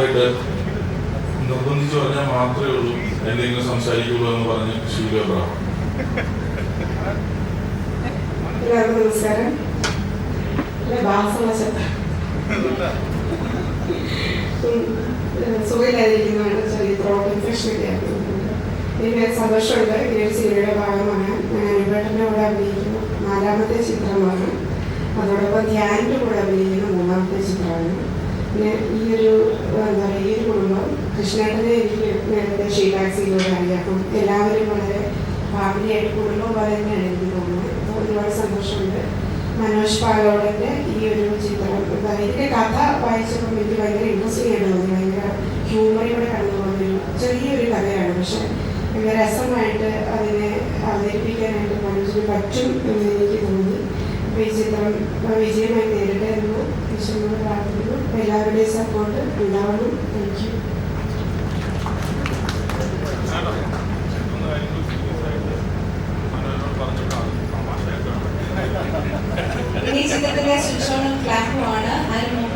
ആയിട്ട് നിർബന്ധിച്ച് പറഞ്ഞാൽ മാത്രമേ ഉള്ളൂ എന്തെങ്കിലും സംസാരിക്കുള്ളൂ എന്ന് പറഞ്ഞ് ആയിരുന്നു എനിക്ക് സന്തോഷമുണ്ട്. ഈ ഒരു സിനിമയുടെ ഭാഗമാണ്. ഞാൻ അനുപേട്ടന്റെ കൂടെ അഭിനയിക്കുന്നു. നാലാമത്തെ ചിത്രമാണ്. അതോടൊപ്പം ധ്യാനിന്റെ കൂടെ അഭിനയിക്കുന്ന മൂന്നാമത്തെ ചിത്രമാണ്. പിന്നെ ഈ ഒരു എന്താ പറയുക ഈ ഒരു കുടുംബം കൃഷ്ണേട്ടനെ എനിക്ക് നേരത്തെ ഷീലാക്സിലൂടെ അറിയാം അപ്പം എല്ലാവരും വളരെ ഫാമിലിയായിട്ട് കുടുംബം പോലെ തന്നെയാണ് എനിക്ക് തോന്നുന്നത്. അപ്പോൾ ഒരുപാട് സന്തോഷമുണ്ട്. മനോജ് പാലോടന്റെ ഈ ഒരു ചിത്രം എന്താ കഥ വായിച്ചപ്പോൾ എനിക്ക് ഭയങ്കര ഇൻട്രസ്റ്റിംഗ് ആയിട്ട് തോന്നി. ഭയങ്കര ഹ്യൂമറിലൂടെ കടന്നു പോകുന്നൊരു ചെറിയൊരു കഥയാണ്. പക്ഷെ ഭയങ്കര രസമായിട്ട് അതിനെ അവതരിപ്പിക്കാനായിട്ട് മനോജിന് പറ്റും എന്ന് എനിക്ക് തോന്നി. അപ്പോൾ ഈ ചിത്രം വിജയമായി നേരിട്ടെ എന്ന് പ്രാർത്ഥിക്കുന്നു. എല്ലാവരുടെയും സപ്പോർട്ട് ഉണ്ടാവണം. താങ്ക് യു ഇനി ചിത്രത്തിന്റെ ശിക്ഷണവും ക്ലാപ്പുമാണ് അതിന്